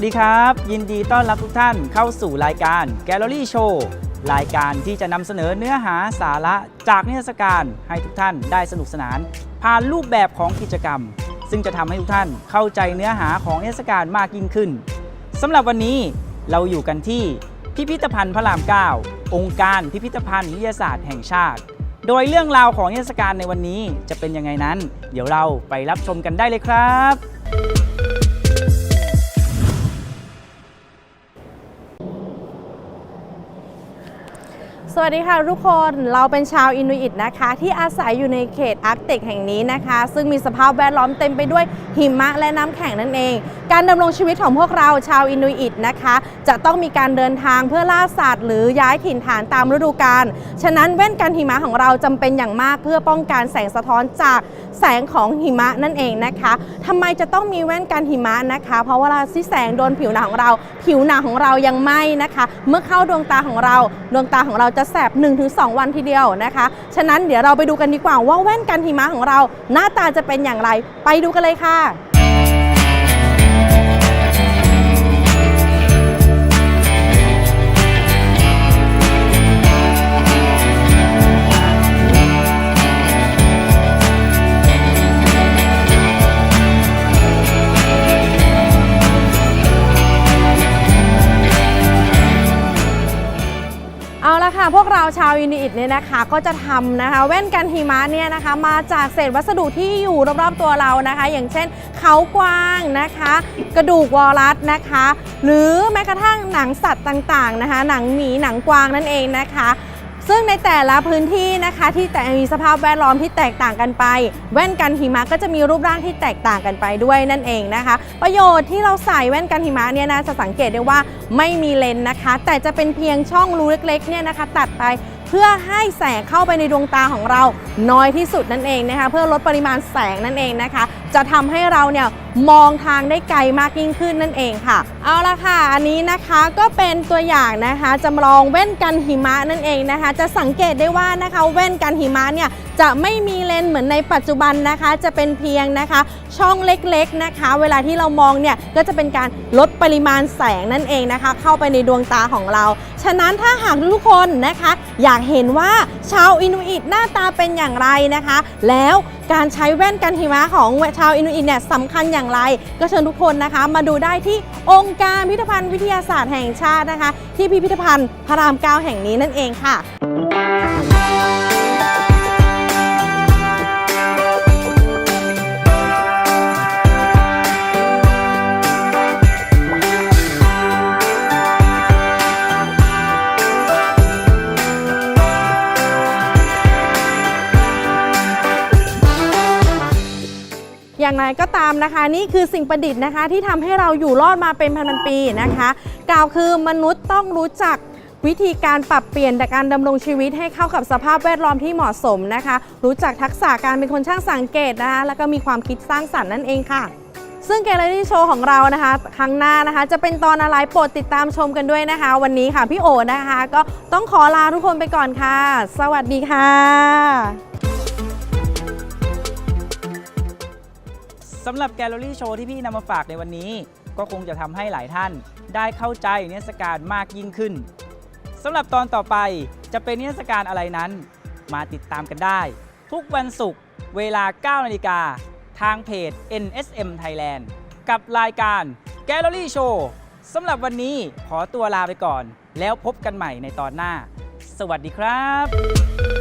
วัสดีครับ ยินดีต้อนรับทุกท่านเข้าสู่รายการ Gallery Show รายการที่จะนำเสนอเนื้อหาสาระจากนิทรรศการให้ทุกท่านได้สนุกสนาน ผ่านรูปแบบของกิจกรรม ซึ่งจะทำให้ทุกท่านเข้าใจเนื้อหาของนิทรรศการมากยิ่งขึ้นสำหรับวันนี้เราอยู่กันที่พิพิธภัณฑ์พระราม 9 องค์การพิพิธภัณฑ์วิทยาศาสตร์แห่งชาติ โดยเรื่องราวของนิทรรศการในวันนี้จะเป็นยังไงนั้น เดี๋ยวเราไปรับชมกันได้เลยครับ สวัสดีค่ะทุกคนเราเป็นชาวอินุอิตนะคะ ที่อาศัยอยู่ในเขตอาร์กติกแห่งนี้นะคะ ซึ่งมีสภาพแวดล้อมเต็มไปด้วยหิมะและน้ำแข็งนั่นเอง การดำรงชีวิตของพวกเราชาวอินุอิตนะคะ จะต้องมีการเดินทางเพื่อล่าสัตว์หรือย้ายถิ่นฐานตามฤดูกาลฉะนั้นแว่นกันหิมะของเราจำเป็นอย่างมาก เพื่อป้องกันแสงสะท้อนจากแสงของหิมะนั่นเองนะคะทำไมจะต้องมีแว่นกันหิมะนะคะ เพราะเวลาที่แสงโดนผิวหนังของเรา ผิวหนังของเรายังไหม้นะคะ เมื่อเข้าดวงตาของเราดวงตาของเราจะแสบ 1-2 วันทีเดียวนะคะ ฉะนั้นเดี๋ยวเราไปดูกันดีกว่าว่าแว่นกันหิมะของเรา หน้าตาจะเป็นอย่างไร ไปดูกันเลยค่ะ เอาละค่ะ พวกเราชาวยูนิอิตเนี่ยนะคะก็จะทำนะคะแว่นกันหิมะเนี่ยนะคะ มาจากเศษวัสดุที่อยู่รอบๆตัวเรานะคะ อย่างเช่นเขากวางนะคะ กระดูกวอลลัสนะคะ หรือแม้กระทั่งหนังสัตว์ต่างๆนะคะ หนังหมีหนังกวางนั่นเองนะคะ ซึ่งในแต่ละพื้นที่นะคะที่แต่มีสภาพแวดล้อมที่แตกต่างกันไป แว่นกันหิมะก็จะมีรูปร่างที่แตกต่างกันไปด้วยนั่นเองนะคะ ประโยชน์ที่เราใส่แว่นกันหิมะเนี่ยนะจะสังเกตได้ว่าไม่มีเลนส์นะคะ แต่จะเป็นเพียงช่องรูเล็กๆเนี่ยนะคะ ตัดไปเพื่อให้แสงเข้าไปในดวงตาของเราน้อยที่สุดนั่นเองนะคะ เพื่อลดปริมาณแสงนั่นเองนะคะจะทำให้เราเนี่ยมองทางได้ไกลมากยิ่งขึ้นนั่นเองค่ะ เอาละค่ะอันนี้นะคะก็เป็นตัวอย่างนะคะจำลองแว่นกันหิมะนั่นเองนะคะ จะสังเกตได้ว่านะคะแว่นกันหิมะเนี่ยจะไม่มีเลนส์เหมือนในปัจจุบันนะคะ จะเป็นเพียงนะคะ ช่องเล็กๆนะคะ เวลาที่เรามองเนี่ยก็จะเป็นการลดปริมาณแสงนั่นเองนะคะ เข้าไปในดวงตาของเรา ฉะนั้นถ้าหากทุกคนนะคะ อยากเห็นว่าชาวอินุอิตหน้าตาเป็นอย่างไรนะคะ แล้ว การใช้แว่นกันหิมะของชาวอินูอินเนี่ยสำคัญอย่างไร ก็เชิญทุกคนนะคะ มาดูได้ที่องค์การพิพิธภัณฑ์วิทยาศาสตร์แห่งชาตินะคะ ที่พิพิธภัณฑ์พระรามเก้าแห่งนี้นั่นเองค่ะ อย่างไรก็ตามนะคะ นี่คือสิ่งประดิษฐ์นะคะ ที่ทำให้เราอยู่รอดมาเป็นพันๆปีนะคะ กล่าวคือมนุษย์ต้องรู้จักวิธีการปรับเปลี่ยนแต่การดำรงชีวิตให้เข้ากับสภาพแวดล้อมที่เหมาะสมนะคะ รู้จักทักษะการเป็นคนช่างสังเกตนะคะแล้วก็มีความคิดสร้างสรรค์นั่นเองค่ะ ซึ่งแกลเลอรี่โชว์ของเรานะคะ ครั้งหน้านะคะ จะเป็นตอนอะไรโปรดติดตามชมกันด้วยนะคะ วันนี้ค่ะพี่โอนะคะ ก็ต้องขอลาทุกคนไปก่อนค่ะ สวัสดีค่ะ สำหรับแกลเลอรี่โชว์ที่พี่นำมาฝากในวันนี้ ก็คงจะทำให้หลายท่านได้เข้าใจนิทรรศการมากยิ่งขึ้นสำหรับตอนต่อไปจะเป็นนิทรรศการอะไรนั้น มาติดตามกันได้ ทุกวันศุกร์เวลา 9 นาฬิกา ทางเพจ NSM Thailand กับรายการ Gallery Show สำหรับวันนี้ขอตัวลาไปก่อน แล้วพบกันใหม่ในตอนหน้า สวัสดีครับ